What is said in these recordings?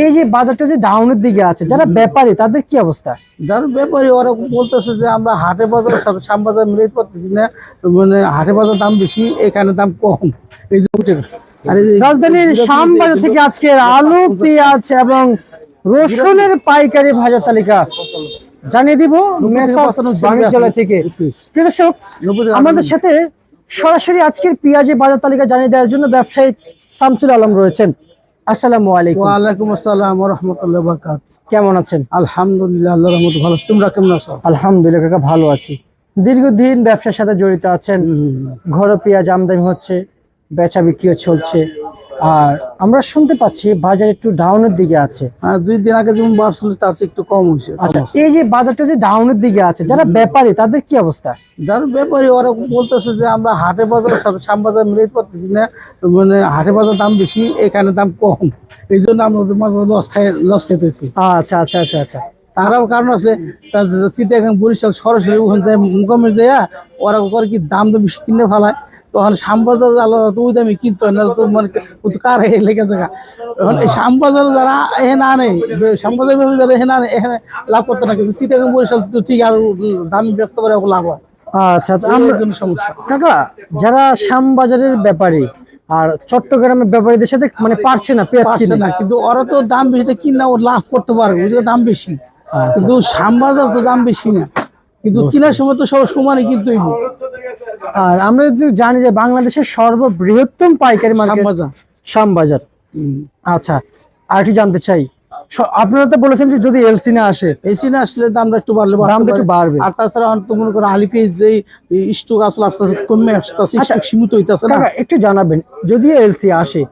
এই যে বাজারটা যে ডাউনের দিকে আছে যারা ব্যাপারী তাদের কি অবস্থা? যারা ব্যাপারে ওরা বলতেছে যে আমরা হাটে বাজারের সাথে শ্যাম বাজার মিলাইতে পারতেছি না মানে হাটে বাজার দাম বেশি এখানে দাম কম। এই যে আর এই যে- থেকে আজকে আলু পেঁয়াজ এবং রসুনের পাইকারি ভাজা তালিকা জানিয়ে দিব থেকে দর্শক আমাদের সাথে সরাসরি আজকের পেঁয়াজের বাজার তালিকা জানিয়ে দেওয়ার জন্য ব্যবসায়ী শামসুল আলম রয়েছেন। আসসালামু আলাইকুম। আসসালাম রহমতুল্লাহ কেমন আছেন? আলহামদুলিল্লাহ রহমত ভালো আছি। তোমরা কেমন আছো? আলহামদুলিল্লাহ কাকা ভালো আছি। দীর্ঘদিন ব্যবসার সাথে জড়িত আছেন। ঘরে পেঁয়াজ আমদানি হচ্ছে বেচা বিক্রিও চলছে। আর আমরা শুনতে পাচ্ছি বাজার একটু ডাউনের দিকে আছে। আর দুই দিন আগে যেমন বাড়ছিল তার একটু কম হয়েছে। আচ্ছা এই যে বাজারটা যে ডাউনের দিকে আছে যারা ব্যাপারী তাদের কি অবস্থা? যারা ব্যাপারে ওরা বলতেছে যে আমরা হাটে বাজারের সাথে শ্যাম বাজার মিলাইতে পারতেছি না মানে হাটে বাজার দাম বেশি এখানে দাম কম। এই জন্য আমরা লস খাই লস খাইতেছি। আচ্ছা আচ্ছা আচ্ছা আচ্ছা। তারাও কারণ আছে চিটাগাং বরিশাল সরাসরি ওখানে যায় মুকামে যায় ওরা করে কি দাম তো বেশি কিনে ফেলায়। তখন শ্যামবাজার আলাদা তো ওই দামে কিনতে না তো মানে কার হয়ে লেগে জায়গা? এখন এই শ্যামবাজার যারা এখানে আনে শ্যামবাজার ভেবে যারা এখানে আনে এখানে লাভ করতে না কিন্তু চিটাগাং বরিশাল তো ঠিক আর দাম ব্যস্ত করে লাভ হয়। আচ্ছা আচ্ছা আমার জন্য সমস্যা। কাকা যারা শ্যামবাজারের ব্যাপারী আর চট্টগ্রামের ব্যাপারীদের সাথে মানে পারছে না পেঁয়াজ কিনে? না কিন্তু ওরা তো দাম বেশি কিনা ও লাভ করতে পারবে ওই দাম বেশি। আচ্ছা। কিন্তু শ্যামবাজার তো দাম বেশি না। কিন্তু কিনার সময় তো সব সমানে কিন্তু আর আমরা যদি জানি যে বাংলাদেশের সর্ববৃহত্তম পাইকারি মার্কেট শ্যামবাজার। আচ্ছা আর একটু জানতে চাই আপনারা তো বলেছেন যে যদি এলসি না আসে। এসি না আসলে দামটা একটু বাড়লে দামটা একটু বাড়বে। আর তাছাড়া তো মনে করো আলি পেজ যে স্টক আসলে আস্তে আস্তে কমে আসতেছে আচ্ছা। স্টক সীমিত হইতাছে না? একটু জানাবেন যদি এলসি আসে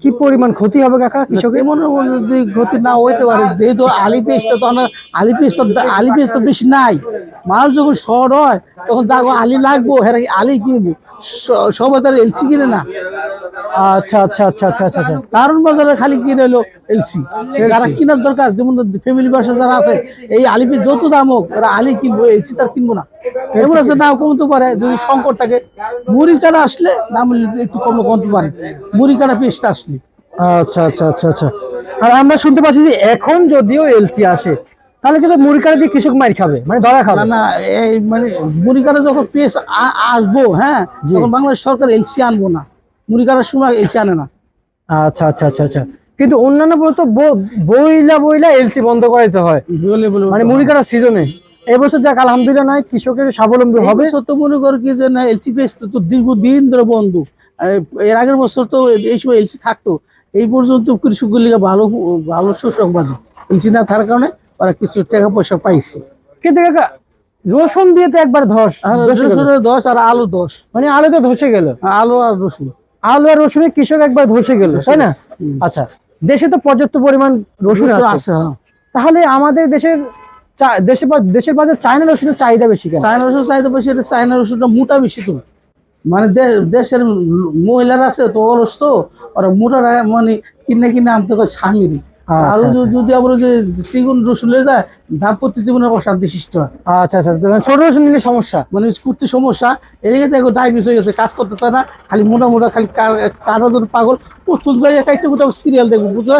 কি পরিমাণ ক্ষতি হবে কাকা কৃষকের? এমন যদি ক্ষতি না হইতে পারে যেহেতু আলি পেজটা তো আলি পেজ তো আলি পেজ তো বেশি নাই। মাল যখন শর্ট হয় তখন যাব আলি লাগবো হ্যাঁ আলি কিনবো। সবাই তার এলসি কিনে না। আচ্ছা আচ্ছা আচ্ছা আচ্ছা আচ্ছা আচ্ছা। কারণ বাজারে খালি কিনে এলসি। যারা কেনার দরকার যেমন ফ্যামিলি বাসা যারা আছে এই যত দাম হোক ওরা আলি কিনবো এলসি তার কিনবো না। এমন আছে দাম কমতে পারে যদি সংকট থাকে। মুড়ি কাটা আসলে দাম একটু কম কমতে পারে। মুড়ি কাটা পেস্টটা আসলে। আচ্ছা আচ্ছা আচ্ছা আচ্ছা। আর আমরা শুনতে পাচ্ছি যে এখন যদিও এলসি আসে তাহলে কিন্তু মুড়ি কাটা দিয়ে কৃষক মার খাবে মানে ধরা খাবে। না এই মানে মুড়ি কাটা যখন পেস্ট আসব হ্যাঁ তখন বাংলাদেশ সরকার এলসি আনব না। মুড়ি কাটার সময় এলসি আনে না। আচ্ছা আচ্ছা আচ্ছা আচ্ছা। কিন্তু অন্যান্য বলতো বইলা বইলা এলসি বন্ধ করাইতে হয়। মানে মুড়ি কাটার সিজনে। এবছর যাক আলহামদুলিল্লাহ নাই কৃষকের স্বাবলম্বী হবে। তো মনে করো কি যে না এলসি পেস্ট তো দীর্ঘদিন ধরে বন্ধ। এর আগের বছর তো এই সময় এলসি থাকতো। এই পর্যন্ত কৃষকগুলিকে ভালো ভালো সুসংবাদ। এলসি না থাকার কারণে ওরা কিছু টাকা পয়সা পাইছে। কিন্তু কাকা রসুন দিয়ে তো একবার ধস ধসে। রসুনের দশ আর আলু ধস। মানে আলুতে ধসে গেল। আলু আর রসুন। আলু আর রসুনের কৃষক একবার ধসে গেল তাই না? আচ্ছা দেশে তো পর্যাপ্ত পরিমাণ রসুন রসুন আছে। হ্যাঁ। তাহলে আমাদের দেশের দেশে দেশের বাজার চায়না রসুনের চাহিদা বেশি চায়না রসুন চাহিদা বেশি চায়না রসুনটা মোটা বেশি তো। মানে দেশের মহিলারা আছে তো অলস তো মোটারা মানে কিনে কিনে আনতে স্বামীর। আচ্ছা, আর যদি- যদি আমরা যে চিগুন রসুন যায় দাম্পত্য জীবনে অশান্তি সৃষ্টি হয়। আচ্ছা আচ্ছা আচ্ছা, মানে ছোট নিলে সমস্যা? মানে করতে সমস্যা এদিকে দেখো ডায়াবেটিস হয়ে গেছে কাজ করতে চায় না খালি মোটা মোটা খালি কারোর জন্য পাগল। প্রচুর জায়গায় একটা সিরিয়াল দেখব বুঝলে?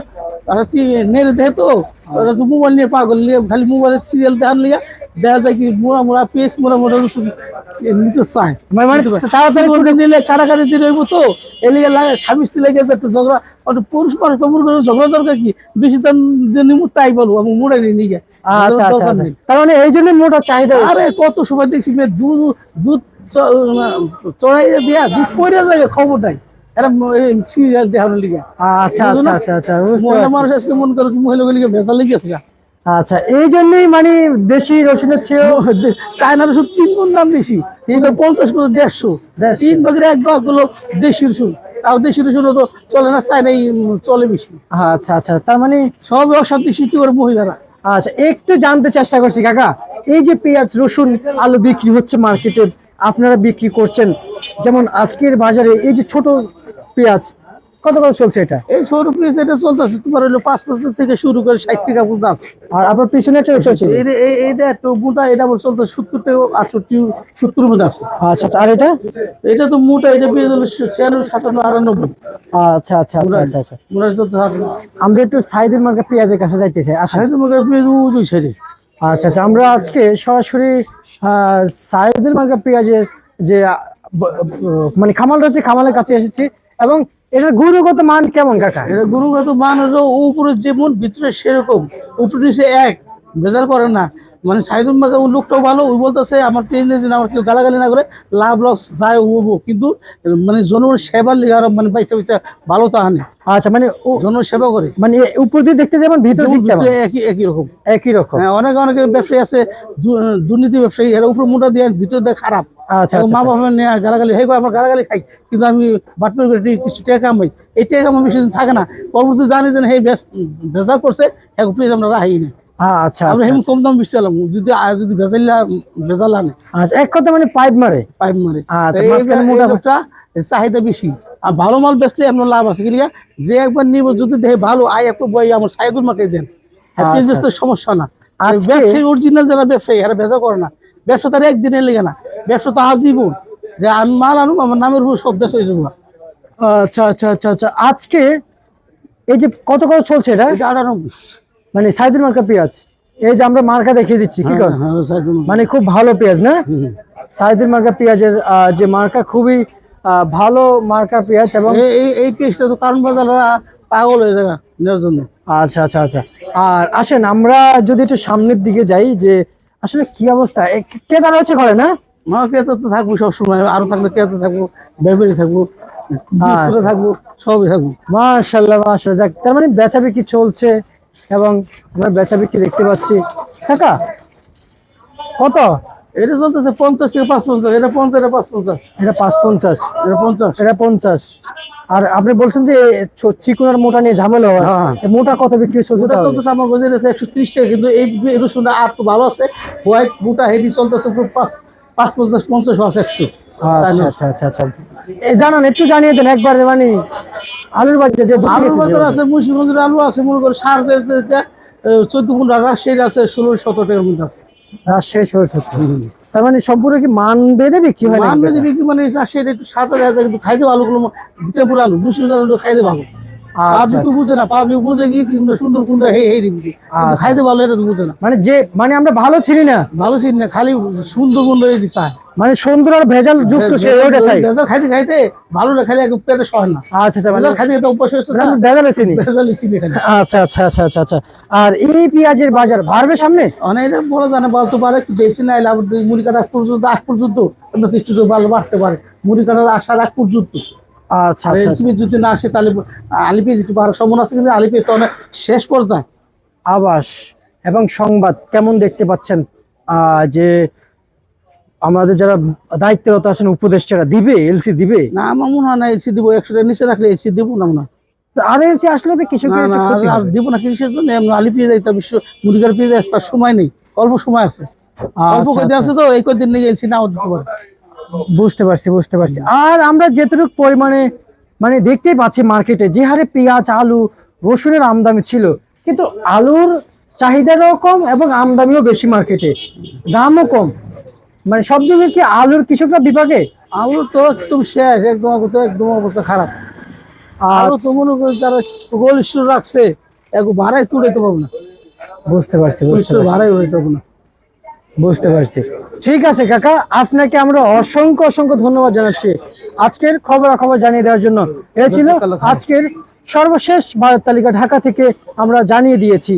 তারা নেড়ে দেখে তো। ওরা তো মোবাইল নিয়ে পাগল নিয়ে খালি মোবাইলের সিরিয়াল দেখান লিয়া দেখা যায় কি মোড়া মোড়া পেস মোড়া মোড়া নিতে চায়। মানে তাড়াতাড়ি নিলে কারাগারি দিয়ে রইব তো। এলিগে লাগে স্বামী স্ত্রী লেগে যাতে ঝগড়া। ওটা পুরুষ মানুষ মনে করো ঝগড়া দরকার কি? বেশি দাম দিয়ে নিমু তাই বলব আমি মুড়ে নিয়ে নিয়ে আচ্ছা আচ্ছা আচ্ছা। তার মানে এই জন্য মোটা চাহিদা। আরে কত সময় দেখছি মেয়ে দুধ দুধ চড়াই দিয়া দুধ পরে যায় খবর নাই। এরা সিরিয়াল দেখানোর লিগে। আচ্ছা আচ্ছা আচ্ছা আচ্ছা মহিলা মানুষ আজকে মনে করো ভেসা আচ্ছা এই জন্যই মানে দেশি রসুনের চেয়েও চায়না রসুন তিন গুণ দাম বেশি। কিন্তু পঞ্চাশ করে দেড়শো। তিন ভাগের এক ভাগ হলো দেশি রসুন। তাও দেশি রসুন তো চলে না চায়নাই চলে বেশি। আচ্ছা আচ্ছা তার মানে সব অশান্তি সৃষ্টি করে মহিলারা। আচ্ছা একটু জানতে চেষ্টা করছি কাকা। এই যে পেঁয়াজ রসুন আলু বিক্রি হচ্ছে মার্কেটে আপনারা বিক্রি করছেন। যেমন আজকের বাজারে এই যে ছোট পেঁয়াজ কত কত চলছে এটা? এই ছোট পিস এটা চলতেছে তোমার হলো পাঁচ বছর থেকে শুরু করে ষাট টাকা পর্যন্ত আছে। আর আপনার পিছনে একটা চলছে? এইটা একটু মোটা এটা চলতে সত্তর টাকা আটষট্টি সত্তর মধ্যে আছে। আচ্ছা আচ্ছা আর এটা? এটা তো মোটা এটা পেয়ে গেল ছিয়ানব্বই সাতান্ন আটানব্বই। আচ্ছা আচ্ছা আচ্ছা আচ্ছা আচ্ছা। মোটা চলতে আমরা একটু সাইদের মার্কা পেঁয়াজের কাছে যাইতেছি আসেন। সাইড মধ্যে পেয়ে দুই সাইডে। আচ্ছা আচ্ছা আমরা আজকে সরাসরি সাইদের মার্কা পেঁয়াজের যে মানে খামাল রয়েছে খামালের কাছে এসেছি। এবং এটার গুণগত মান কেমন কাকা? এটা গুরুগত মান হলো উপরে যেমন ভিতরে সেরকম। উপরে নিচে এক। ভেজাল করে না। মানে সাইদুল মাকে ওই লোকটাও ভালো ওই বলতেছে আমার প্রেজেন্স আমার কেউ গালাগালি না করে লাভ লস যায় হব। কিন্তু মানে জনগণের সেবার লিগে আরও মানে পয়সা পয়সা ভালো তাহানি আচ্ছা মানে ও- জনগণ সেবা করে। মানে উপর দিয়ে দেখতে যেমন। ভিতরে একই একই রকম। একই রকম। হ্যাঁ অনেক অনেকে ব্যবসায়ী আছে দুর্নীতি ব্যবসায়ী এরা উপরে মোটা দিয়ে ভিতরে দিয়ে খারাপ। আচ্ছা আচ্ছা মা বাবা নিয়ে গালাগালি হে আমার গালাগালি খাই। কিন্তু আমি বাটপার করে কিছু টাকা কামাই। এই টাকা কামাই বেশি থাকে না। পরবর্তী জানি যে হে ভেজাল করছে। হ্যাঁ প্লিজ আমরা রাহি না। হ্যাঁ, আচ্ছা আমরা আচ্ছা কম দাম বেশি চালাম যদি যদি ভেজাল ভেজাল আনে। আচ্ছা এক কথা মানে পাইপ মারে। পাইপ মারে। আচ্ছা, চাহিদা বেশি। আর ভালো মাল বেচলে আপনার লাভ আছে। কিন্তু যে একবার নিব যদি দেখে ভালো আয় একটু বই আমার সাইদুল মাকে দেন। হ্যাঁ আচ্ছা। সমস্যা না। আজকে- ব্যবসায়ী অরিজিনাল যারা ব্যবসায়ী এরা ভেজা করে না। ব্যবসা তার একদিনের লেগে না। ব্যবসা তো আজীবন। যে আমি মাল আনুম আমার নামের উপর সব ব্যবসা হয়ে যাব। আচ্ছা আচ্ছা আচ্ছা আচ্ছা। আজকে এই যে কত কত চলছে এটা? আটানব্বই। মানে সাইদুল মার্কা পেঁয়াজ। এই যে আমরা মার্কা দেখিয়ে দিচ্ছি কি কর? হ্যাঁ সাইদুল মাকে। মানে খুব ভালো পেঁয়াজ না। সাইদুল মার্কা পেঁয়াজের যে মার্কা খুবই ভালো মার্কা পেঁয়াজ এবং এই- এই এই তো কারণ বাজার পাগল হয়ে যাবে নেওয়ার জন্য। আচ্ছা আচ্ছা আচ্ছা। আর আসেন আমরা যদি একটু সামনের দিকে যাই যে আসলে কি অবস্থা? ক্রেতা হচ্ছে ঘরে না? মা ক্রেতা তো থাকব সবসময় আরও থাকলে ক্রেতা থাকব বেবেরি থাকব বিস্কুটে থাকব সবই থাকব। মাশাল্লাহ মাশাল্লাহ। যাক তার মানে বেচা বিক্রি চলছে এবং আমরা বেচা বিক্রি দেখতে পাচ্ছি। কাকা কত? এটা চলতেছে পঞ্চাশ থেকে পাঁচ পঞ্চাশ এটা পঞ্চাশ এটা পাঁচ পঞ্চাশ। এটা পাঁচ পঞ্চাশ। এটা পঞ্চাশ। এটা পঞ্চাশ। আর আপনি বলছেন যে ছো- চিকন আর মোটা নিয়ে ঝামেলা হয়। হ্যাঁ। মোটা কত বিক্রি চলছে চলতেছে আমার আছে একশো ত্রিশ টাকা কিন্তু এই আর তো ভালো আছে হোয়াইট বুটা হেডি চলতেছে পাঁচ পাঁচ পঞ্চাশ পঞ্চাশ আছে একশো। আচ্ছা আচ্ছা আচ্ছা আচ্ছা। জানান একটু জানিয়ে দেন একবার মানে আলুর বাজার যে আলুর বাজার আছে মুন্সিগঞ্জের আলু আছে মনে করো সার চোদ্দ পনেরো রাজশাহীর আছে ষোলো সতেরো টাকার মধ্যে আছে। রাজশাহী সরস্বতী তার মানে সম্পূর্ণ কি মান বেঁধে বিক্রি হয় মান? বেঁধে বিক্রি মানে রাজশাহীর একটু যায় কিন্তু খাইতে আলুগুলো টেম্পুর আলু দুশো আলু খাইতে ভালো পাবলিক তো বুঝে না পাবলিক বুঝে কি সুন্দর কোনটা হে হে দিবি আচ্ছা। খাইতে ভালো এটা তো বুঝে না। মানে যে মানে আমরা ভালো ছিলি না। ভালো চিন না খালি সুন্দর কোনটা এই চায় মানে সুন্দর আর ভেজাল যুক্ত সে ওটা চাই। ভেজাল খাইতে খাইতে ভালো না খাইলে পেটে সয় না। আচ্ছা আচ্ছা ভেজাল খাইতে খাইতে মানে আমরা ভেজালে চিনি। ভেজাল চিনি খালি। আচ্ছা আচ্ছা আচ্ছা আচ্ছা আচ্ছা। আর এই পেঁয়াজের বাজার বাড়বে সামনে? অনেক এটা বলা জানে বলতে পারে বেশি নাই। মুড়ি কাটার পর্যন্ত আগ পর্যন্ত আপনার একটু ভালো বাড়তে পারে। মুড়ি কাটার আসার আগ পর্যন্ত। আচ্ছা আর আচ্ছা। যদি না আসে তাহলে আলি পেজ একটু বাড়ার সম্ভাবনা আছে কিন্তু আলি পেজ তো অনেক শেষ পর্যায়ে। আবাস এবং সংবাদ কেমন দেখতে পাচ্ছেন? যে আমাদের যারা দায়িত্বরত আছেন উপদেষ্টারা দিবে এলসি দিবে? না আমার মনে হয় না এলসি দিব। একশো টাকা নিচে রাখলে এলসি দিব না মনে হয়। আর এলসি আসলে তো কিছু আর- দিব না কিসের জন্য। আলি পেয়ে যাই বিশ্ব মুরগির পেয়ে যায় তার সময় নেই। অল্প সময় আছে। অল্প কদিন আছে তো এই কদিন নেই এলসি নাও দিতে পারে। বুঝতে পারছি বুঝতে পারছি। আর আমরা যেটুকু পরিমাণে মানে দেখতেই পাচ্ছি মার্কেটে যে হারে পেঁয়াজ আলু রসুনের আমদানি ছিল কিন্তু আলুর চাহিদাটাও কম এবং আমদানিও বেশি মার্কেটে দামও কম। মানে সব দিকে কি আলুর কৃষকরা বিভাগে আলু তো একদম শেষ একদম একদম অবস্থা খারাপ। আলু তো মনে করি তারা গোল স্টোর রাখছে এক ভাড়ায় তুড়াইতে পারব না। বুঝতে পারছি ভাড়াই পারব না। বুঝতে পারছি। ঠিক আছে কাকা আপনাকে আমরা অসংখ্য অসংখ্য ধন্যবাদ জানাচ্ছি। আজকের খবরাখবর জানিয়ে দেওয়ার জন্য এ ছিল আজকের সর্বশেষ ভারত তালিকা ঢাকা থেকে আমরা জানিয়ে দিয়েছি।